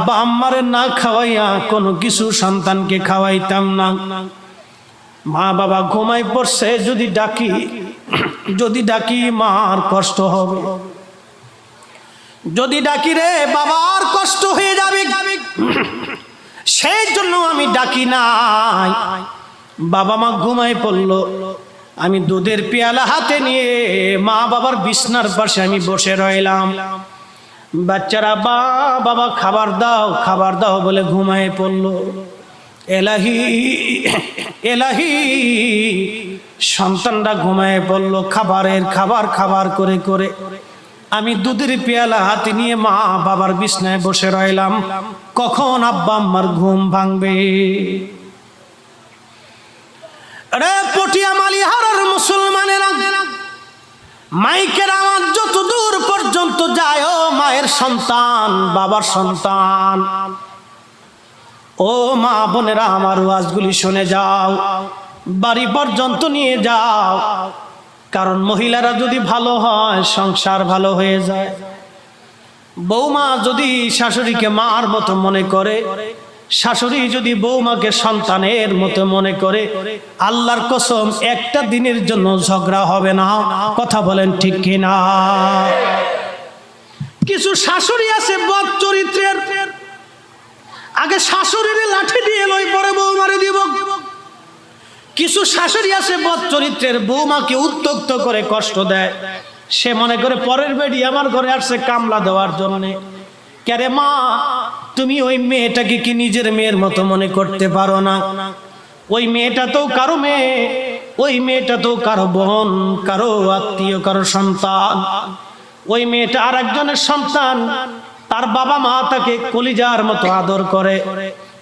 আব্বা আম্মারে না খাওয়াইয়া কোনো কিছু সন্তানকে খাওয়াইতাম না। মা বাবা ঘুমাই পড়ছে, যদি ডাকি যদি ডাকি, মার কষ্ট হবে। যদি ডাকি রে, বাবার কষ্ট হয়ে যাবে। সেই জন্য আমি ডাকি নাই। বাবা মা ঘুমাই পড়ল। আমি দুধের পেয়ালা হাতে নিয়ে মা বাবার বিছনার পাশে আমি বসে রইলাম। বাচ্চারা, বা, বাবা, খাবার দাও খাবার দাও বলে ঘুমায় পড়ল। এলাহি এলাহি, সন্তানরা ঘুমায় পড়ল খাবারের খাবার খাবার করে করে। আমি দুধের পেয়ালা হাতে নিয়ে মা বাবার বিছনায় বসে রইলাম। কখন আব্বা আম্মার ঘুম ভাঙবে? রে পটিয়া মালিহারার মুসলমানেরা মাইকের আওয়াজ যত দূর পর্যন্ত যায়, ও মায়ের সন্তান, বাবার সন্তান। ও মা বোনেরা, আমার ওয়াজগুলি শুনে যাও, বাড়ি পর্যন্ত নিয়ে যাও। কারণ মহিলারা যদি ভালো হয়, সংসার ভালো হয়ে যায়। বৌমা যদি শাশুড়িকে মার মতো মনে করে শাশুড়ি যদি বৌমাকে সন্তানের মতো মনে করে, আল্লাহর কসম, একটা দিনের জন্য ঝগড়া হবে না। কথা বলেন ঠিক কিনা? কিছু শাশুড়ি আছে বদ চরিত্রের। আগে শাশুড়ির লাঠি দিয়ে লই, পরে বৌমারে দিব। কিছু শাশুড়ি আছে বদ চরিত্রের, বৌমাকে উত্তক্ত করে কষ্ট দেয়। সে মনে করে পরের বেডি আমার ঘরে আসছে কামলা দেওয়ার জন্য। ক্যারে মা? তুমি ওই মেয়েটাকে কি নিজের মেয়ের মতো মনে করতে পারো না? ওই মেয়েটা তো কারও মেয়ে, ওই মেয়েটা তো কারও বোন, কারও আত্মীয়, কারও সন্তান। ওই মেয়েটা আর একজনের সন্তান, তার বাবা মা তাকে কলিজার মতো আদর করে,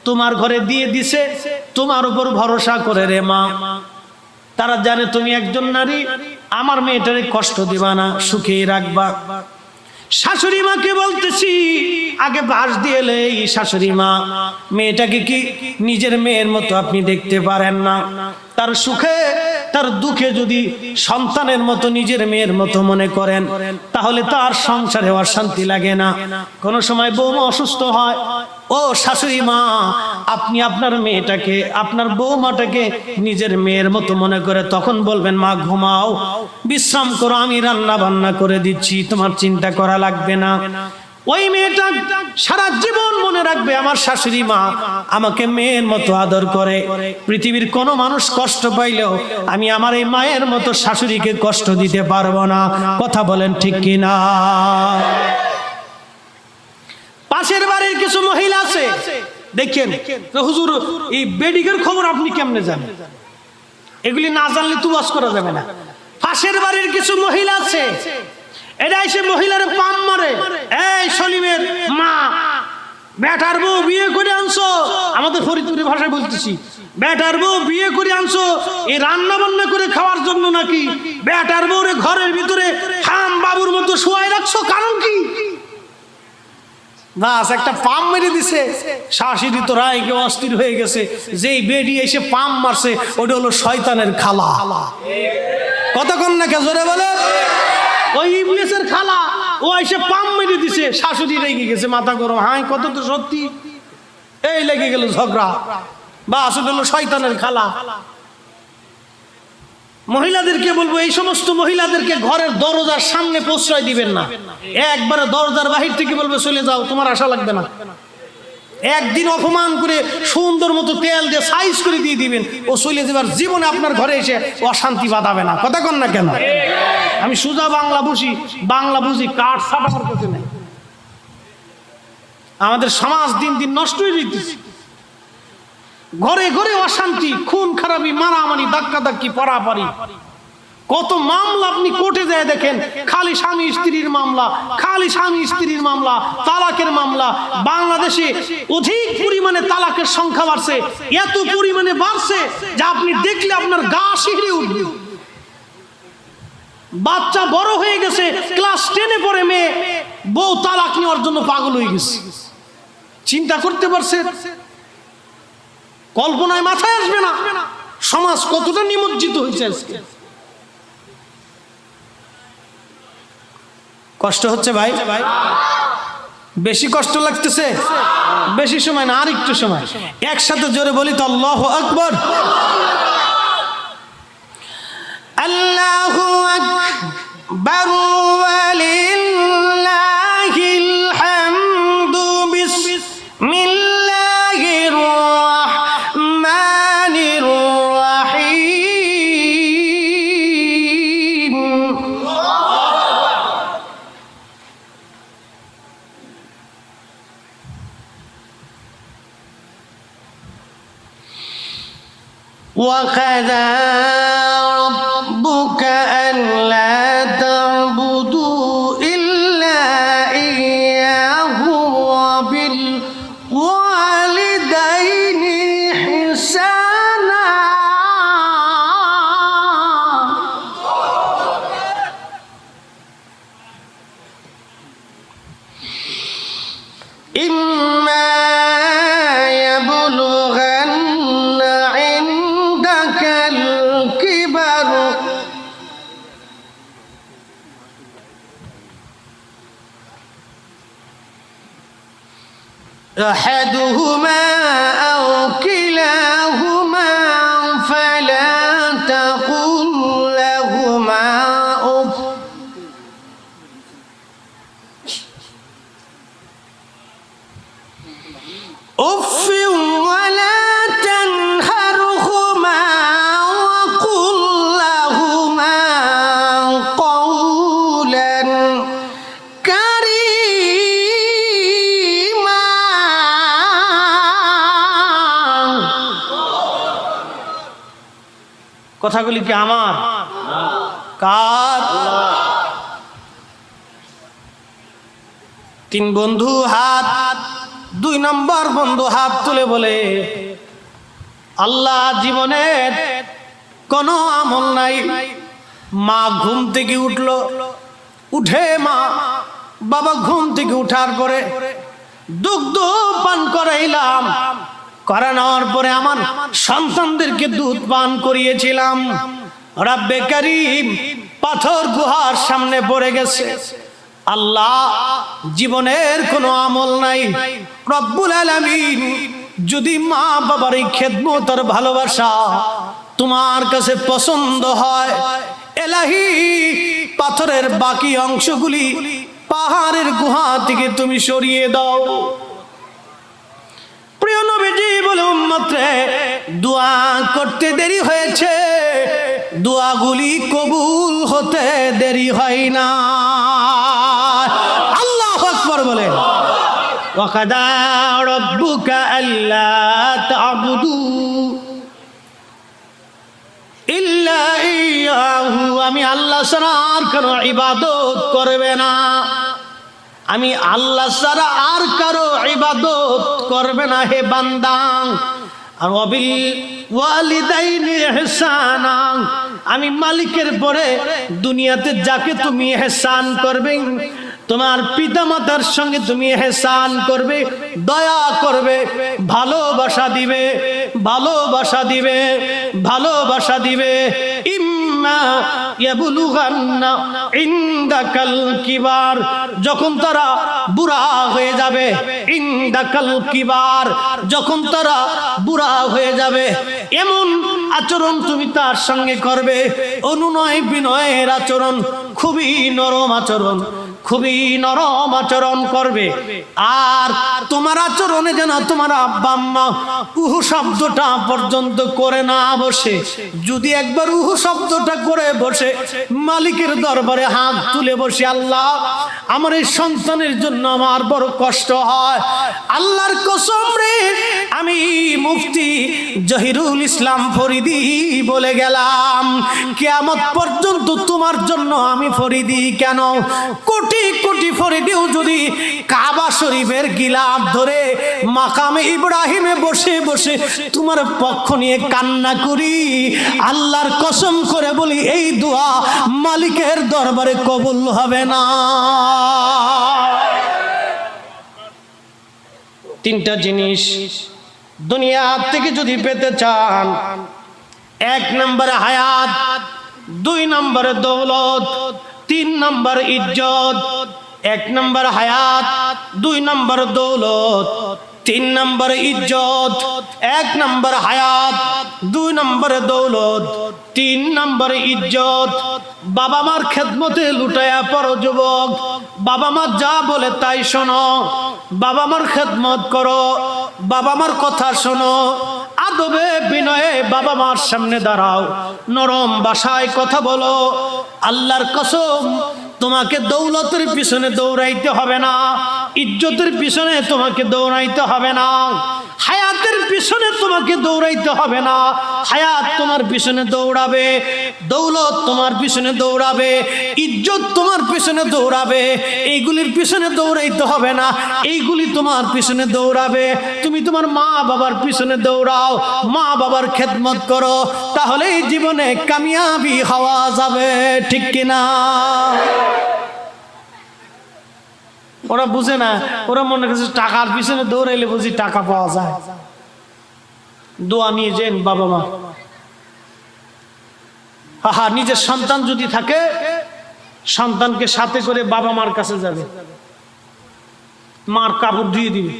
তোমার ঘরে দিয়ে দিছে, তোমার উপর ভরসা করে রে মা। তারা জানে তুমি একজন নারী, আমার মেয়েটারে কষ্ট দিবা না, সুখেই রাখবা। শাশুড়ি মাকে বলতেছি, আগে বাস দিয়ে এই শাশুড়ি মা। মেয়েটাকে কি নিজের মেয়ের মতো আপনি দেখতে পারেন না? তার সুখে, তার দুঃখে যদি সন্তানের মতো নিজের মেয়ের মতো মনে করেন, তাহলে তো আর সংসারে অশান্তি লাগে না। কোনো সময় বৌমা অসুস্থ হয় ও শাশুড়ি মা, আপনি আপনার মেয়েটাকে, আপনার বৌমাটাকে নিজের মেয়ের মতো মনে করে তখন বলবেন, মা, ঘুমাও। বিশ্রাম করো, আমি রান্না বান্না করে দিচ্ছি, তোমার চিন্তা করা লাগবে না। ওই মেয়েটা সারা জীবন মনে রাখবে, আমার শাশুড়ি মা আমাকে মেয়ের মতো আদর করে। পৃথিবীর কোনো মানুষ কষ্ট পাইলেও আমি আমার এই মায়ের মতো শাশুড়িকে কষ্ট দিতে পারব না। কথা বলেন ঠিক কিনা? পাশের বাড়ির কিছু মহিলা আছে। দেখেন। হুজুর এই বেডিকের খবর আপনি কেমনে জানেন? এগুলি না জানলে তুবাস করা যাবে না। পাশের বাড়ির কিছু মহিলা আছে। এটা এসে মহিলার পাম মারে। এই সলিমের মা বেটার বউ বিয়ে করে আনছো। আমাদের ফরিদপুরের ভাষায় বলতেছি বেটার বউ বিয়ে করে আনছো। এই রান্না বান্না করে খাওয়ার জন্য নাকি বেটার বউরে ঘরের ভিতরে হাম বাবুর মতো শুয়াই রাখছো? কারণ কি? বাস একটা পাম মেরে দিছে। শাশুড়ি তো রায় কেউ অস্থির হয়ে গেছে। যেই বেডি এসে পাম মারছে, ওটা হলো শয়তানের খালা। কতক্ষণ না কে জোরে বলে? ওই ইবলিসের খালা, ও এসে পাম মেরে দিছে। শাশুড়ি রেগে গেছে, মাথা গরম। হাই কত তো সত্যি। এই লেগে গেল ঝগড়া। বা আসলে হলো শয়তানের খালা। মহিলাদেরকে বলব, এই সমস্ত মহিলাদেরকে ঘরের দরজার সামনে প্রশ্রয় দিবেন না। একবারে দরজার বাহির থেকে বলবে, চলে যাও, তোমার আশা লাগবে না। একদিন অপমান করে সুন্দর মতো তেল দিয়ে সাইজ করে দিয়ে দিবেন। ও চলে যাবার জীবনে আপনার ঘরে এসে অশান্তি বাঁধাবে না। কথা কন না কেন? আমি সুজা বাংলা বুঝি বাংলা বুঝি, কাঠ সাটা আমার নেই আমাদের সমাজ দিন দিন নষ্ট হয়ে যেতেছে ঘরে ঘরে অশান্তি, খুন, খারাপি, মারামারি ধাক্কা ধাক্কি পরাপারি। কত মামলা আপনি কোর্টে যায় দেখেন, খালি স্বামী স্ত্রীর মামলা, খালি স্বামী স্ত্রীর মামলা, তালাকের মামলা। বাংলাদেশে অধিক পরিমাণে তালাকের সংখ্যা বাড়ছে, এত পরিমাণে বাড়ছে যা আপনি দেখলে আপনার গা শিহরে উঠবে। বাচ্চা বড় হয়ে গেছে, ক্লাস টেনে পরে মেয়ে, বউ তালাক নেওয়ার জন্য পাগল হয়ে গেছে। চিন্তা করতে পারছে কল্পনায় মাথায় আসবে না। সমাজ কতটা নিমজ্জিত হয়েছে আজকে। কষ্ট হচ্ছে ভাই? বেশি কষ্ট লাগতেছে? বেশি সময় না, আর একটু সময়। একসাথে জোরে বলি তো আল্লাহ আকবর। আল্লাহ আকবর وقضى কথাগুলি কি আমার? কার? তিন বন্ধু হাত, দুই নম্বর বন্ধু হাত তুলে বলে, আল্লাহ জীবনের কোনো আমল নাই। মা ঘুম থেকে উঠল, উঠে মা বাবা ঘুম থেকে উঠার পরে দুগ্ধ পান করাইলাম। করানোর পরে আমার সন্তানদেরকে দুধ পান করিয়েছিলাম। ওরা বেকারি পাথর গুহার সামনে পড়ে গেছে। আল্লাহ জীবনের কোনো আমল নাই। রব্বুল আলামিন যদি মা বাবার এই খেদমত আর ভালোবাসা তোমার কাছে পছন্দ হয়, এলাহি পাথরের বাকি অংশগুলি পাহাড়ের গুহা থেকে তুমি সরিয়ে দাও। বলে উম্মতে দোয়া করতে দেরি হয়েছে দোয়াগুলি কবুল হতে দেরি হয় না আল্লাহ আকবর বলেন وقضى ربك ألا تعبدوا ইল্লা ইয়াহু আমি আল্লাহ ছাড়া আর কারো ইবাদত করবে না আমি আল্লাহ ছাড়া আর কারও ইবাদত করবে না হে বান্দা। আমি মালিকের পরে দুনিয়াতে যাকে তুমি হেসান করবে তোমার পিতামাতার সঙ্গে তুমি হেসান করবে, দয়া করবে, ভালোবাসা দিবে ভালোবাসা দিবে ভালোবাসা দিবে। ইম্মা ইয়াবলুগান্না ইনদাকাল কিবার, যখন তারা বুড়া হয়ে যাবে, ইনদাকাল কিবার, যখন তারা বুড়া হয়ে যাবে, এমন আচরণ তুমি তার সঙ্গে করবে। অনুনয় বিনয়ের আচরণ খুবই নরম আচরণ। খুবই নরম আচরণ করবে। আর তোমার আচরণে যেন তোমার আব্বা আম্মা উহু শব্দটা পর্যন্ত করে না বসে। যদি একবার উহু শব্দটা করে বসে, মালিকের দরবারে হাত তুলে বসে, আল্লাহ, আমার এই সন্তানের জন্য আমার বড় কষ্ট হয়। আল্লাহর কসম রে, আমি মুফতি জহিরুল ইসলাম ফরিদি বলে গেলাম, কেয়ামত পর্যন্ত তোমার জন্য আমি ফরিদি কেন? কোটি কোটি যদি কাবা শরীফের গিলাপ ধরে মাকামে ইব্রাহিমে বসে বসে তোমার পক্ষ নিয়ে কান্না করি, আল্লাহর কসম করে বলি, এই দোয়া মালিকের দরবারে কবুল হবে না। তিনটা জিনিস দুনিয়া থেকে যদি পেতে চান, এক নম্বরে হায়াত, দুই নম্বরে দৌলত তিন নম্বর ইজ্জত, এক নম্বর হায়াত, দুই নম্বর দৌলত, তিন নম্বর ইজ্জত, এক নম্বর হায়াত, দুই নম্বর দৌলত, তিন নম্বর ইজ্জত। বাবা মার খেদমতে লুটায়া পড়ো যুবক, বাবা মা যা বলে তাই শোনো। বাবা মার খেদমত করো, বাবা মার কথা শোনো। আদবে বিনয়ে বাবা মার সামনে দাঁড়াও। নরম বাসায় কথা বলো। আল্লাহর কসম, তোমাকে দৌলতের পিছনে দৌড়াইতে হবে না। ইজ্জতের পিছনে তোমাকে দৌড়াইতে হবে না। হায়াতের পিছনে তোমাকে দৌড়াইতে হবে না। হায়াত তোমার পিছনে দৌড়াবে, দৌলত তোমার পিছনে দৌড়াবে, ইজ্জত তোমার পিছনে দৌড়াবে, এইগুলির পিছনে দৌড়াইতে হবে না। এইগুলি তোমার পিছনে দৌড়াবে। তুমি তোমার মা বাবার পিছনে দৌড়াও, মা বাবার খেদমত করো তাহলে এই জীবনে কামিয়াবি হওয়া যাবে, ঠিক কিনা? ওরা বুঝে না, ওরা মনে করছে টাকার পিছনে দৌড়াইলে বুঝি টাকা পাওয়া যায়। দোয়া নিয়ে যেন বাবা মা। হা নিজের সন্তান যদি থাকে, সন্তানকে সাথে করে বাবা মার কাছে যাবে। মার কাপড় ধুয়ে দিবে।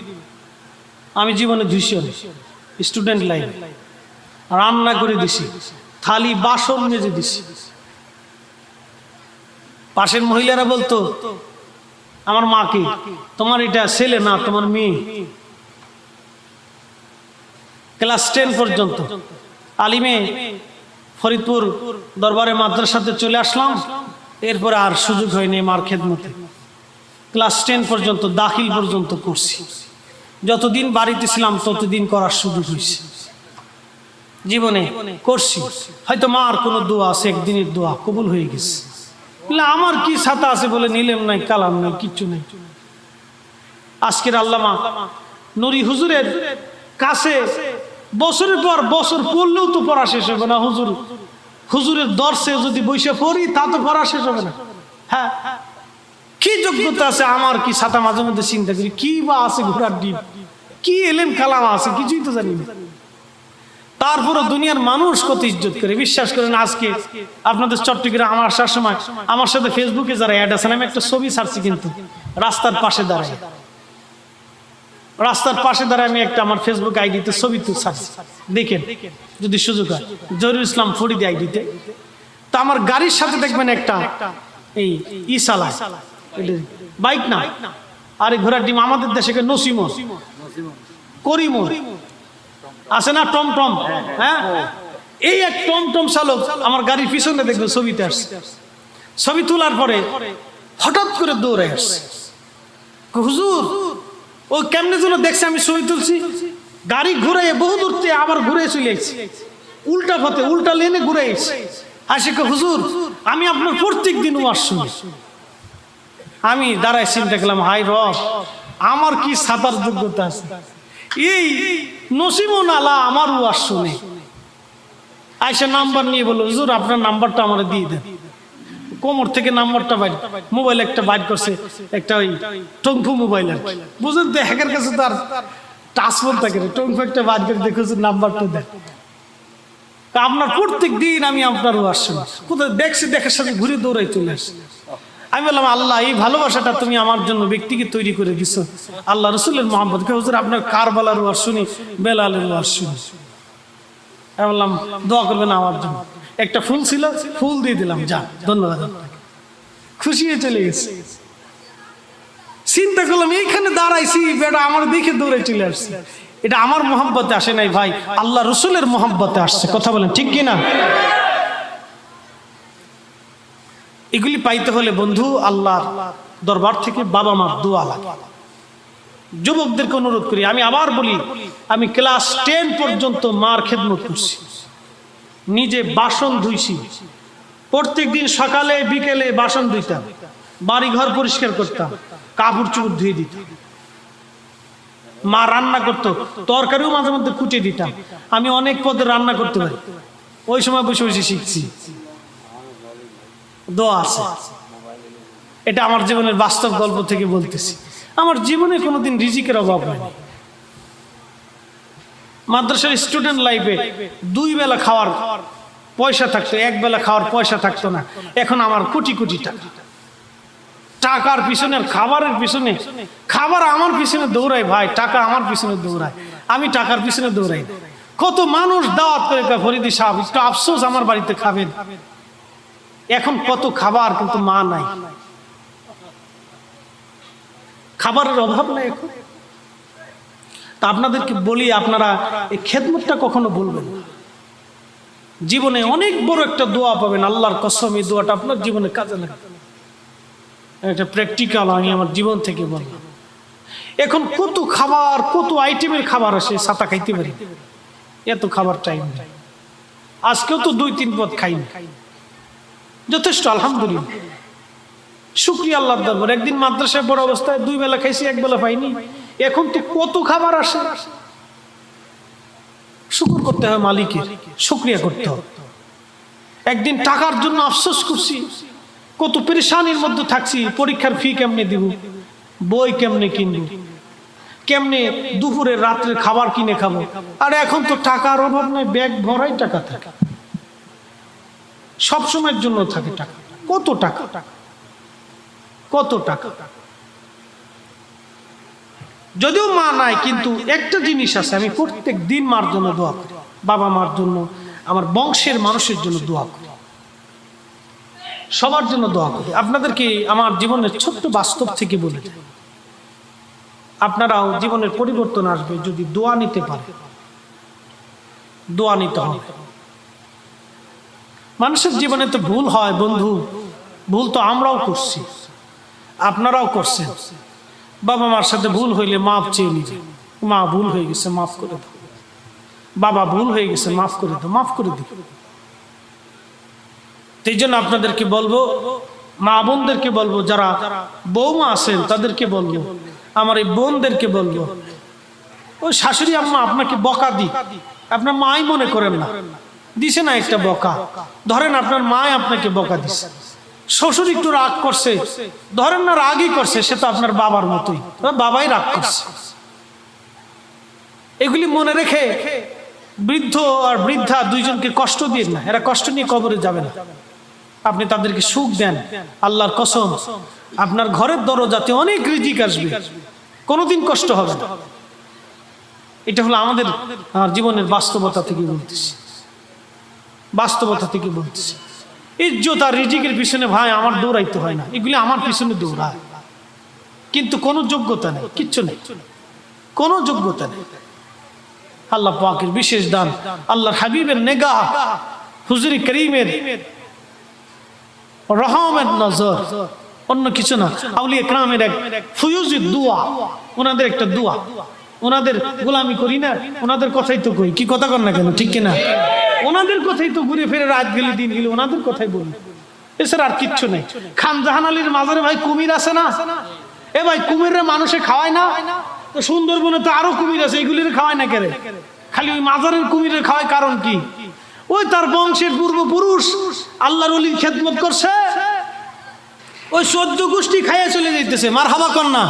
আমি জীবনে ধুইছি স্টুডেন্ট লাইফ রান্না করে দিছি, থালি, বাসন মেজে দিছি। পাশের মহিলারা বলতো আমার মা কি? তোমার এটা ছেলে না তোমার মেয়ে? ক্লাস টেন পর্যন্ত। আলিমে ফরিদপুর দরবারে মাদ্রাসাতে চলে আসলাম। এরপরে আর সুযোগ হয়নি মার খেদমতে। ক্লাস টেন পর্যন্ত দাখিল পর্যন্ত করছি। যতদিন বাড়িতে ছিলাম ততদিন করার সুযোগ হয়েছে। জীবনে করছি। হয়তো মার কোনো দোয়া আছে একদিনের দোয়া কবুল হয়ে গেছে। বলে, আমার কি ছাতা আছে বলে নিলেম নাই কালাম নাই কিচ্ছু নেই। আজকের আল্লামা নুরি হুজুরের কাছে বছরের পর বছর পড়লেও তো পড়া শেষ হবে না হুজুর। হুজুরের দর্শে যদি বসে পড়ি তা তো পড়া শেষ হবে না। হ্যাঁ কি যোগ্যতা আছে আমার কি ছাতা মাঝে মধ্যে চিন্তা করি কি বা আছে ঘোড়ার ডিপ কি এলেম কালাম আছে কিছুই তো জানি না। তারপরে দুনিয়ার মানুষ কত ইজ্জত করে। বিশ্বাস করেন, আজকে আপনাদের চট্টগ্রাম, আমার আসার সময় আমার সাথে ফেসবুকে যারা অ্যাড আছেন আমি একটা ছবি ছাড়ছি কিন্তু, রাস্তার পাশে দাঁড়াই রাস্তার পাশে দাঁড়ায় আমি একটা আমার ফেসবুক আইডিতে ছবি তো ছাড়ছি। দেখেন, যদি সুযোগ হয় জহিরুল ইসলাম ফরিদি আইডিতে তা আমার গাড়ির সাথে দেখবেন একটা, এই ই চালায় বাইক না? আরে ঘোড়ার ডিম আমাদের দেশে নসিম করিম আছে না, টম টম। হ্যাঁ? এই এক টম টম চালক আমার গাড়ির পিছনে দেখবে ছবিতে আসছে। ছবি তোলার পরে হঠাৎ করে দৌড়ে আসছে। হুজুর, ও কেমনে যেন দেখছে আমি ছবি তুলছি? গাড়ি ঘুরে বহু দূর থেকে আবার ঘুরে চলে উল্টা পথে, উল্টা লেনে ঘুরে এসেছি আসে হুজুর, আমি আপনার প্রত্যেক দিন ওয়াজ শুনি। আমি দাঁড়ায় চিন্তা করলাম হাই রব, আমার কি সাঁতার যোগ্যতা আছে? এই নসিমন আলা আমার ওয়াজ শুনে। আইসা নাম্বার নিয়ে বলল, হুজুর, আপনার নাম্বারটা আমার দিয়ে দেন। কোমর থেকে নাম্বারটা বাইর, মোবাইল একটা বাইর করছে, একটা ওই টঙ্কু মোবাইল আর কি। বুঝলেন তো হ্যাকের কাছে তার টাচফোন থাকে না। টঙ্কু একটা বাইর করে দেখো নাম্বারটা দেন। আপনার প্রত্যেক দিন আমি আপনার ওয়াজ শুনি। কোথায় দেখছি, দেখার সাথে ঘুরে দৌড়াই চলে আসি। আমি বললাম, আল্লাহ, এই ভালোবাসাটা তুমি আমার জন্য ব্যক্তিকে তৈরি করে দিছো। আল্লাহ রসুলের মোহাম্মদ হুজুর, আপনার কারবালার শুনি, বেলালের ওয়াজ শুনি। আমি বললাম, দোয়া করবেন আমার জন্য। একটা ফুল ছিল, ফুল দিয়ে দিলাম, যা, ধন্যবাদ। খুশি হয়ে চলে গেছে। চিন্তা করলাম, এইখানে দাঁড়াইছি, বেটা, আমার দেখে দৌড়ে চলে আসছে। এটা আমার মোহাম্মতে আসে নাই, ভাই। আল্লাহ রসুলের মোহাম্মতে আসছে। কথা বলেন, ঠিক কিনা? এগুলি পাইতে হলে বন্ধু আল্লাহর দরবার থেকে বাবা মার দোয়া লাগে। যুবকদেরকে অনুরোধ করি, আমি আবার বলি, আমি ক্লাস টেন পর্যন্ত মার খেদমত করছি। নিজে বাসন ধুইছি। প্রত্যেক দিন সকালে, বিকেলে বাসন ধুইতাম। বাড়ি ঘর পরিষ্কার করতাম। কাপড় চুপড় ধুয়ে দিতাম। মা রান্না করতো, তরকারিও মাঝে মধ্যে কুটে দিতাম। আমি অনেক পদে রান্না করতে পারি। ওই সময় বসে বসে শিখছি। দোয়া আছে। এটা আমার জীবনের বাস্তব গল্প থেকে বলতেছি। আমার জীবনে কোনোদিন রিজিকের অভাব হয়নি। মাদ্রাসার স্টুডেন্ট লাইফে দুই বেলা খাওয়ার পয়সা থাকতো, এক বেলা খাওয়ার পয়সা থাকতো না। এখন আমার কোটি কোটি টাকা। টাকার পিছনে খাবারের পিছনে, খাবার আমার পিছনে দৌড়ায় ভাই, টাকা আমার পিছনে দৌড়ায়। আমি টাকার পিছনে দৌড়াই। কত মানুষ দাওয়াত করে ফরিদি সাহেব, একটু আফসোস আমার বাড়িতে খাবেন। এখন কত খাবার, কিন্তু মা নাই। খাবারের অভাব নাই এখন। তা আপনাদেরকে বলি, আপনারা এই খেদমতটা কখনো বলবেন। জীবনে অনেক বড় একটা দোয়া পাবেন, আল্লাহর কসম, এই দোয়াটা আপনার জীবনে কাজে লাগবে। একটা প্র্যাকটিক্যাল আমি আমার জীবন থেকে বললাম এখন কত খাবার, কত আইটেমের খাবার আসে সাতা খাইতে পারি। এত খাবার টাইম আজকেও তো দুই তিন পদ খাইনি। যথেষ্ট, আলহামদুলিল্লাহ। শুক্রিয়া আল্লাহর দরবার। একদিন মাদ্রাসায় বড় অবস্থায় দুই বেলা খাইছি, এক বেলা পাইনি। এখন তো কত খাবার আসে? শুকুর করতে হয় মালিকের, শুক্রিয়া করতে হবে একদিন টাকার জন্য আফসোস করছি, কত পেরেশানির মধ্যে থাকছি, পরীক্ষার ফি কেমনে দিব? বই কেমনে কিনব? কেমনে দুপুরে, রাত্রে খাবার কিনে খাব? আর এখন তো টাকার অভাব নয় ব্যাগ ভরাই টাকা থাকে। সব সময়ের জন্য থাকে টাকা। কত টাকা? কত টাকা? যদিও মা নাই, কিন্তু একটা জিনিস আছে, আমি প্রত্যেক দিন মার জন্য দোয়া করি। বাবা মার জন্য, আমার বংশের মানুষের জন্য দোয়া করি। সবার জন্য দোয়া করি। আপনাদেরকে আমার জীবনের ছোট্ট বাস্তব থেকে বলে দিই। আপনারাও জীবনের পরিবর্তন আসবে যদি দোয়া নিতে পারে দোয়া নিতে হবে। মানুষের জীবনে তো ভুল হয় বন্ধু। ভুল তো আমরাও করছি। আপনারাও করছেন। বাবা মার সাথে ভুল হইলে মাফ চেয়ে নিবে। মা ভুল হয়ে গেছে, মাফ করে দাও। বাবা ভুল হয়ে গেছে, মাফ করে দাও, মাফ করে দিবে সেই জন্য আপনাদেরকে বলব, মা বোনদেরকে বলব, যারা বৌমা আছেন, তাদেরকে বলব, আমার এই বোনদেরকে বলব ওই শাশুড়ি আম্মা আপনাকে বকা দি আপনার মাই মনে করেন না। দিছে না একটা বকা। ধরেন আপনার মায় আপনাকে বকা দিছে। শ্বশুর একটু রাগ করছে। ধরেন না রাগই করছে, সে তো আপনার বাবার মতোই। বাবাই রাগ করছে। এগুলি মনে রেখে বৃদ্ধ আর বৃদ্ধা দুইজনকে কষ্ট দিন না। এরা কষ্ট নিয়ে কবরে যাবে না। আপনি তাদেরকে সুখ দেন। আল্লাহর কসম, আপনার ঘরের দরজাতে অনেক রিজিক আসবে। কোনোদিন কষ্ট হবে না। এটা হলো আমাদের জীবনের বাস্তবতা থেকে বলতেছি। বাস্তবতা থেকে বলতেছি। ইজ্জত আর রিজিকের পিছনে ভাই আমার দৌড়াইতে হয় না। এগুলি আমার পিছনে দৌড়ায়। কিন্তু কোনো যোগ্যতা নেই, কিচ্ছু নেই। কোনো যোগ্যতা নেই। আল্লাহ পাকের বিশেষ দান, আল্লাহর হাবিবের নেগা হুজুরি করিমের রহমের নজর, অন্য কিছু না। আউলিয়া ক্রামের এক ফুয়ুজির দোয়া, ওনাদের একটা দোয়া। ওনাদের গোলামি করি না, ওনাদের কথাই তো কই। কি কথা কর না কেন? ঠিক কিনা? ওনাদের কথাই তো ঘুরে ফিরে রাত গেলে, দিন গেলে, ওনাদের কথাই বলি। এছাড়া আর কিচ্ছু নেই। খান জাহান আলীর মাজারে ভাই কুমির আছে না? এ ভাই কুমিরে মানুষে খাওয়ায় না? তো সুন্দরবনে তো আরও কুমির আছে, এগুলির খাওয়ায় না কেরে? খালি ওই মাজারের কুমিরের খাওয়ায় কারণ কি? ওই তার বংশের পূর্বপুরুষ, আল্লাহর অলির খেদমত করছে। ওই সদ্য গোষ্ঠী খাইয়া চলে যাইতেছে। মার হাবা কন্যা।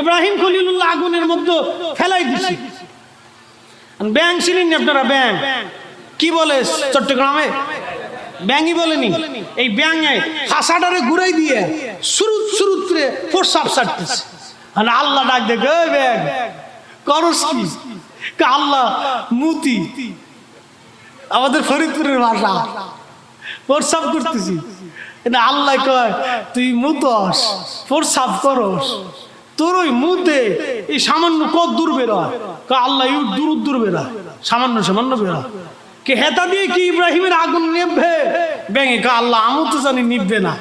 ইব্রাহিম খলিলুল্লাহ আগুনের মধ্যে ফেলাই দিছে। ব্যাং ছিলেন আপনারা ব্যাং কি বলে চট্টগ্রামে? ব্যাঙই বলেনি। এই ব্যাঙে হাসাটারে ঘুরাই দিয়ে সুরুত সুরুত করে প্রসাব সারতেছে আর আল্লাহ ডাক দেখে ওই ব্যাং করস কি? আল্লাহ, মুতি। আমাদের ফরিদপুরের ভাষা। প্রসাব করতেছি। আল্লাহ কয়, তুই মুতস, প্রসাব করস। তোর ওই মুতে এই সামান্য কত দূর বেরোয় কয় আল্লাহ ইউ দূর দূর বেরোয় সামান্য সামান্য বেরোয় কে হেতা দিয়ে কি ইব্রাহিমের আগুন নেবে ব্যাঙে, কা আল্লাহ আমু তো জানি নিববে না।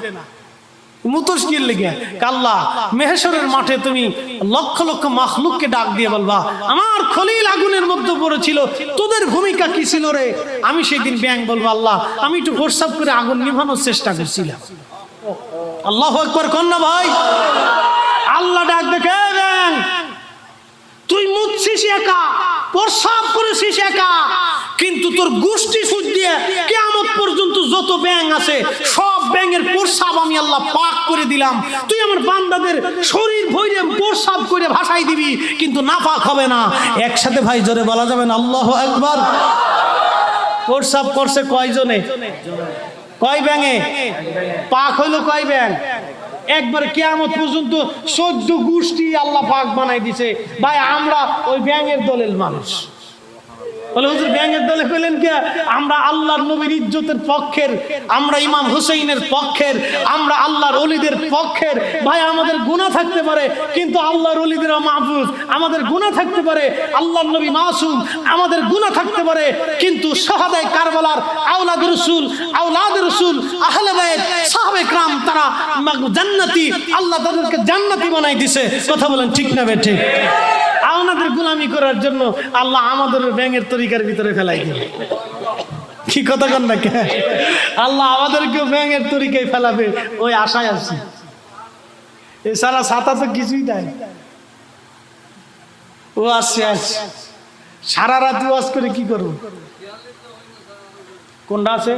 মুতোষ কি লেগে? কাল্লা মেহেশ্বরের মাঠে তুমি লক্ষ লক্ষ মাখলুককে ডাক দিয়ে বলবা, আমার খলিল আগুনের মধ্যে পড়েছিল, তোদের ভূমিকা কি ছিল রে? আমি সেই দিন ব্যাং বলব, আল্লাহ, আমি একটু হোয়াটসঅ্যাপ করে আগুন নিভানোর চেষ্টা করছিলাম। আল্লাহ একবার কন্যা ভাই। আল্লাহ ডাক দেখে তুই মুচ্ছিস একা, প্রসাব করেছিস একা, কিন্তু তোর গোষ্ঠী সুদ দিয়ে কেমন পর্যন্ত যত ব্যাং আছে, সব ব্যাঙের প্রসাব আমি আল্লাহ পাক করে দিলাম। তুই আমার বান্দাদের শরীর ভৈরে প্রসাব করে ভাসাই দিবি, কিন্তু না পাক হবে না। একসাথে ভাই, জোরে বলা যাবে না, আল্লাহ একবার প্রসাব করছে কয়জনে? কয় ব্যাঙে? পাক হইল কয় ব্যাং? একবারে কেয়ামত পর্যন্ত চোদ্দ গোষ্ঠী আল্লাহ পাক বানাই দিছে। ভাই, আমরা ওই ব্যাঙের দলের মানুষ। বলে হুজুর ব্যাঙের দলে কইলেন কে আমরা আল্লাহর নবীর ইজ্জতের পক্ষের আমরা ইমাম হুসেইনের পক্ষের আমরা আল্লাহর অলিদের পক্ষের ভাই আমাদের গুনাহ থাকতে পারে কিন্তু আল্লাহর অলিদের মাহফুজ আমাদের গুনাহ থাকতে পারে আল্লাহর নবী মাসুম আমাদের গুনাহ থাকতে পারে কিন্তু শাহাদায়ে কারবালার আওলাদ রসুল আওলাদ রসুল আহলে বাইত সাহাবে کرام তারা মাগ- জান্নাতি আল্লাহ তাদেরকে জান্নাতি বানাই দিছে কথা বলেন ঠিক না বে ঠিক আমাদের গোলামি করার জন্য আল্লাহ আমাদের ব্যাঙের তরিকার ভিতরে ফেলাই দিল। কি কথা কন না কে? আল্লাহ আমাদেরকে ব্যাঙের তরিকায় ফেলাবে, ওই আশায় আছি। এছাড়া ছাতা তো কিছুই নাই। ও আসছে আসছে সারা রাত ওয়াজ করে কি করব? কোনটা আছে?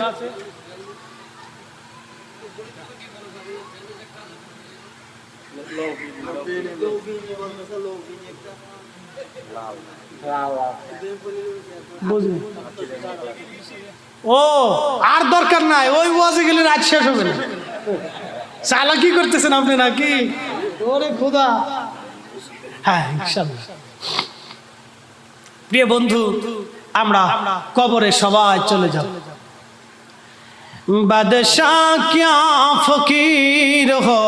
ও, আর দরকার নাই, ওই গেলে রাত শেষ হবে না। চালাকি করতেছেন আপনি নাকি? ওরে হ্যাঁ প্রিয় বন্ধু, আমরা কবরে সবাই চলে যাব। বাদশাহ ক্যা ফকির হো,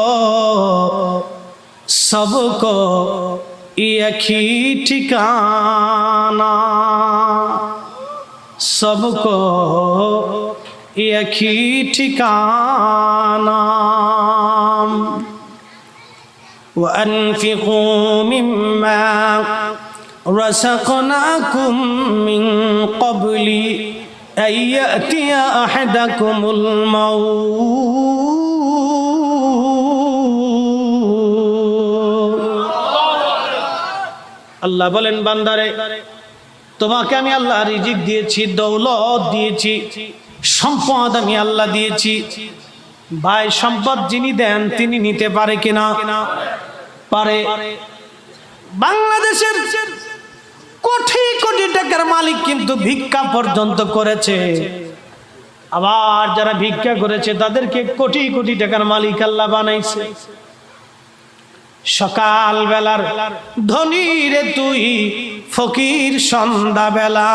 সবকো একই ঠিকানা সবকো একই ঠিকানা وأنفقوا مما رزقناكم من قبل أن يأتي أحدكم الموت আল্লাহ বলেন, বান্দারে, তোমাকে আমি আল্লাহ রিজিক দিয়েছি, দৌলত দিয়েছি, সম্পদ আমি আল্লাহ দিয়েছি। ভাই, সম্পদ যিনি দেন, তিনি নিতে পারে কিনা? পারে। বাংলাদেশের কোটি কোটি টাকার মালিক কিন্তু ভিক্ষা পর্যন্ত করেছে। আবার যারা ভিক্ষা করেছে, তাদেরকে কোটি কোটি টাকার মালিক আল্লাহ বানাইছে। সকাল বেলার ধনী রে তুই ফকির সন্ধ্যা বেলা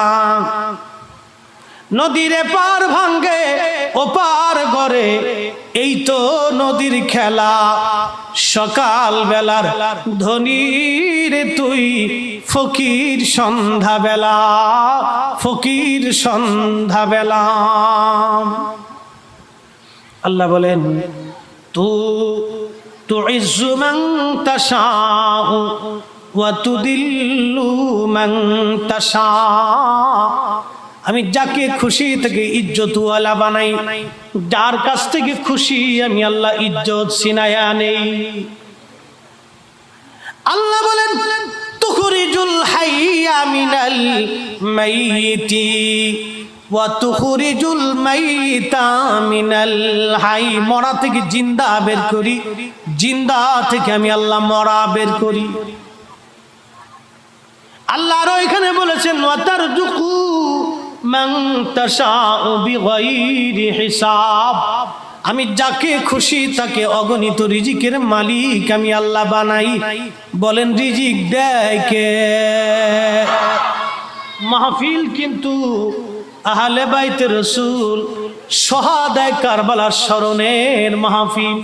নদীরে পার ভাঙ্গে ও পার গড়ে এই তো নদীর খেলা। সকাল বেলার ধনী রে তুই ফকির সন্ধ্যা বেলা ফকির সন্ধ্যা বেলা আল্লাহ বলেন, তু تعز من تشاء وتذل من تشاء আমি যাকে খুশি থেকে ইজ্জতওয়ালা বানাই যার কাছ থেকে খুশি আমি আল্লাহ ইজ্জত সিনায়া নেই আল্লাহ বলেন তুখরিজুল হাইয়া মিনাল মাইতি ওয়া তুখরিজুল মাইতা মিনাল হাই, মরা থেকে জিন্দা বের করি। জিন্দা থেকে আমি আল্লাহ মরা বের করি। আল্লাহ আরও এখানে বলেছেন ওয়াতার জুকু হিসাব। আমি যাকে খুশি তাকে অগণিত রিজিকের মালিক আমি আল্লাহ বানাই। বলেন, রিজিক দেয় কে? মাহফিল কিন্তু আহলে বাইতে রসুল, সহাদায় কারবালার স্মরণের মাহফিল।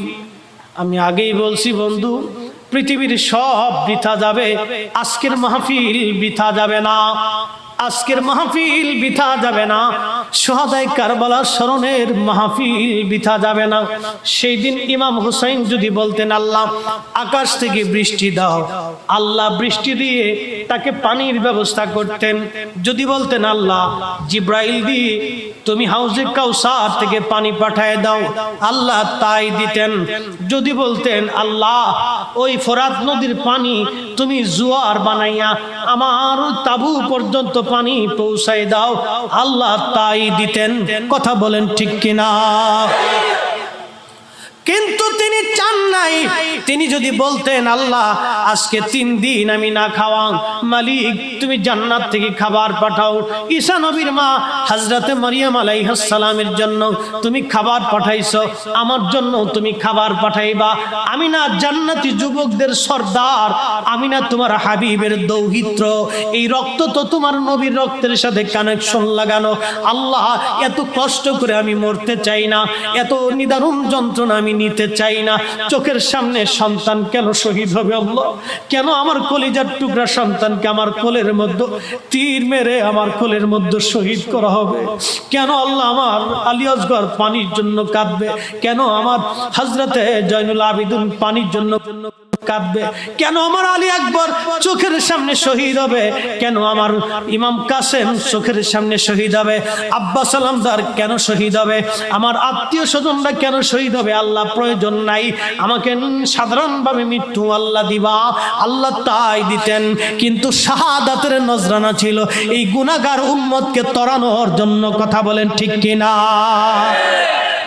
আমি আগেই বলছি বন্ধু, পৃথিবীর সব বৃথা যাবে, আজকের মাহফিল বৃথা যাবে না, আজকের মাহফিল বৃথা যাবে না। সোহাদাই কারবালার স্মরণের মাহফিল বিথা যাবে না। সেই দিন ইমাম হুসাইন যদি বলতেন, আল্লাহ, আকাশ থেকে বৃষ্টি দাও। আল্লাহ বৃষ্টি দিয়ে তাকে পানির ব্যবস্থা করতেন। যদি বলতেন, আল্লাহ, জিব্রাইল দিয়ে তুমি হাউজে কাউসার থেকে পানি পাঠায় দাও। আল্লাহ তাই দিতেন। যদি বলতেন, আল্লাহ, ওই ফরাত নদীর পানি তুমি জুয়ার বানাইয়া আমার তাবু পর্যন্ত পানি পৌঁছাই দাও। আল্লাহ তাই দিতেন। কথা বলেন ঠিক কিনা? কিন্তু তিনি চান নাই। তিনি যদি বলতেন, আল্লাহ, আজকে তিন দিন আমি না খাওয়া। মালিক, তুমি জান্নাত থেকে খাবার পাঠাও। ঈসা নবীর মা হজরতে মারিয়াম আলাইহাসালামের জন্য তুমি খাবার পাঠাইছো। আমার জন্য তুমি খাবার পাঠাইবা। আমি না জান্নাতি যুবকদের সর্দার। আমি না তোমার হাবিবের দৌহিত্র। এই রক্ত তো তোমার নবীর রক্তের সাথে কানেকশন লাগানো। আল্লাহ, এত কষ্ট করে আমি মরতে চাই না। এত নিদারুণ যন্ত্রণা আমি নিতে চাই না। চোখের সামনে সন্তান কেন শহীদ হবে আল্লাহ? কেন আমার কলিজার টুকরা সন্তানকে আমার কোলের মধ্যে তীর মেরে আমার কোলের মধ্যে শহীদ করা হবে? কেন আল্লাহ আমার আলিয়াসগর পানির জন্য কাঁদবে? কেন আমার হজরতে জয়নুল আবিদুন পানির জন্য কাঁদবে। কেন আমার আলী আকবর চোখের সামনে শহীদ হবে? কেন আমার ইমাম কাসেম চোখের সামনে শহীদ হবে? আব্বা সালামদার কেন শহীদ হবে? আমার আত্মীয় স্বজনরা কেন শহীদ হবে? আল্লাহ প্রয়োজন নাই। আমাকে সাধারণভাবে মৃত্যু আল্লাহ দিবা। আল্লাহ তাই দিতেন। কিন্তু শাহাদাতের নজরানা ছিল। এই গুনাগার উম্মতকে তরানোর জন্য কথা বলেন ঠিক কিনা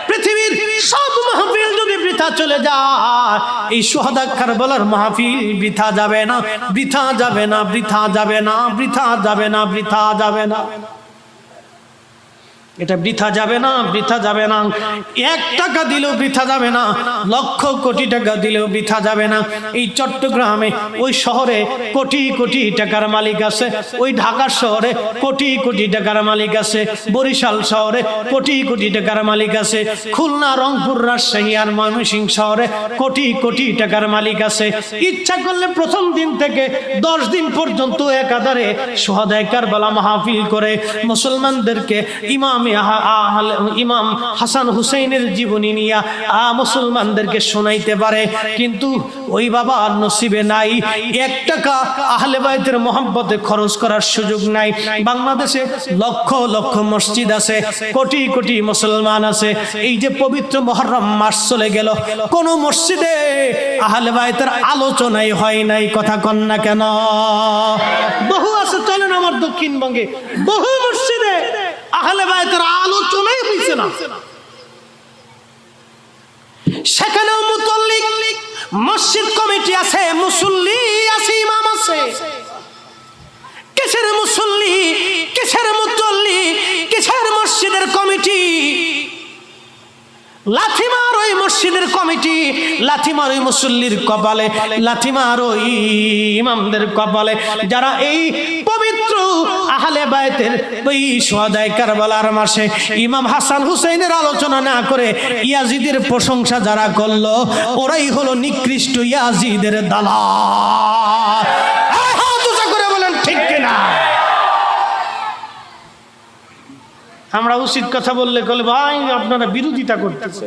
পৃথিবীর সব মাহফিল যদি বৃথা চলে যায়। এই সোহাদা কারবালার মাহফিল বৃথা যাবে না, বৃথা যাবে না, বৃথা যাবে না, বৃথা যাবে না, বৃথা যাবে না। এটা বৃথা যাবে না, বৃথা যাবে না। এক টাকা দিলেও বৃথা যাবে না, লক্ষ কোটি টাকা দিলেও বৃথা যাবে না। এই চট্টগ্রামে, ওই শহরে কোটি কোটি টাকার মালিক আছে। ওই ঢাকার শহরে কোটি কোটি টাকার মালিক আছে। বরিশাল শহরে কোটি কোটি টাকার মালিক আছে। খুলনা, রংপুর, রাজশাহী আর ময়মনসিংহ শহরে কোটি কোটি টাকার মালিক আছে। ইচ্ছা করলে প্রথম দিন থেকে দশ দিন পর্যন্ত একাধারে সোহাদায় কারবালা মাহফিল করে মুসলমানদেরকে ইমাম ইমাম হাসান হুসেইনের জীবনী নিয়ে, আ মুসলমানদেরকে শোনাইতে পারে। কিন্তু ওই বাবা আর নসিবে নাই। এক টাকা আহলে বাইতের মোহাম্মতে খরচ করার সুযোগ নাই। বাংলাদেশে লক্ষ লক্ষ মসজিদ আছে, কোটি কোটি মুসলমান আছে। এই যে পবিত্র মহরম মাস চলে গেল, কোন মসজিদে আহলে বাইতের আলোচনাই হয় নাই। কথা কন না কেন? বহু আছে, চলেন আমার দক্ষিণবঙ্গে। বহু মসজিদে আহলে বাইতের আলোচনাই হয়েছে না। সেখানেও মুতল্লিক মসজিদ কমিটি আছে, মুসল্লি আছে, ইমাম আছে। কিসের মুসল্লি, কিসের মুতল্লি, কিসের মসজিদের কমিটি? লাথিমার ওই মসজিদের কমিটি, লাথিমার ওই মুসল্লির কপালে, লাথিমার ওই ইমামদের কপালে। যারা এই পবিত্র ওই কারবালার মাসে ইমাম হাসান হুসেনের আলোচনা না করে ইয়াজিদের প্রশংসা যারা করল, ওরাই হলো নিকৃষ্ট ইয়াজিদের করে বলেন, ঠিক কিনা? আমরা উচিত কথা বললে বলে ভাই, আপনারা বিরোধিতা করতেছে।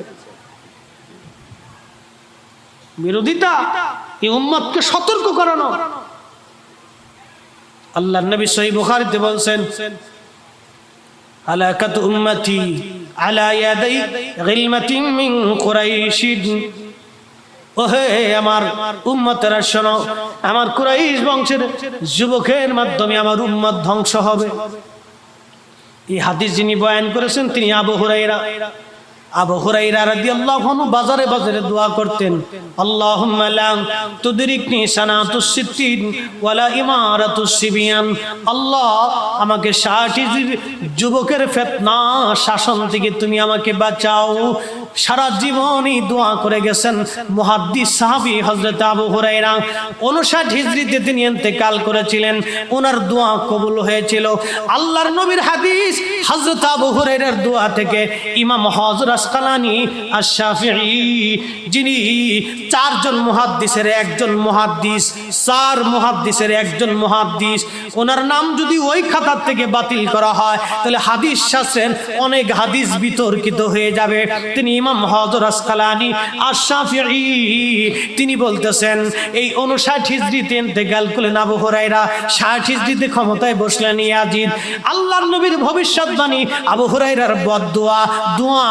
বিরোধিতা? এই উম্মতকে সতর্ক করানো। আল্লাহ নবী সহি বুখারীতে বলছেন, হালাকাত উম্মতি আলা ইয়াদাই গিলমাতিন মিন কুরাইশ ওহে আমার উম্মতেরা, শোনো, আমার কুরাইশ বংশের যুবকের মাধ্যমে আমার উম্মত ধ্বংস হবে। এই হাদিস যিনি বয়ান করেছেন তিনি আবু হুরাইরা বাজারে বাজারে দোয়া করতেন আল্লাহ আমাকে 60 যুবকের ফিতনা শাসন থেকে তুমি আমাকে বাঁচাও। সারা জীবনই দোয়া করে গেছেন মুহাদ্দিস সাহাবী হযরত আবু হুরাইরা 59 হিজরিতে তিনি ইন্তেকাল করেছিলেন। ওনার দোয়া কবুল হয়েছিল। আল্লাহর নবীর হাদিস হযরত আবু হুরাইরার দোয়া থেকে ইমাম হযরত আসকালানি আশ-শাফিঈ, যিনি চারজন মুহাদ্দিসের একজন মুহাদ্দিস, চার মুহাদ্দিসের একজন মুহাদ্দিস, ওনার নাম যদি ওই খাতার থেকে বাতিল করা হয়, তাহলে হাদিস শাস্ত্রের অনেক হাদিস বিতর্কিত হয়ে যাবে। তিনি ইমাম হজর আসকালানি আশ-শাফিঈ, তিনি বলতেছেন, এই উনষাট হিজড়িতে ইন্তেকাল করলেন আবু হুরাইরা ষাট হিজড়িতে ক্ষমতায় বসলেন ইয়াজিদ। আল্লাহর নবীর ভবিষ্যৎবাণী আবু হুরাইরার বদদোয়া দোয়া।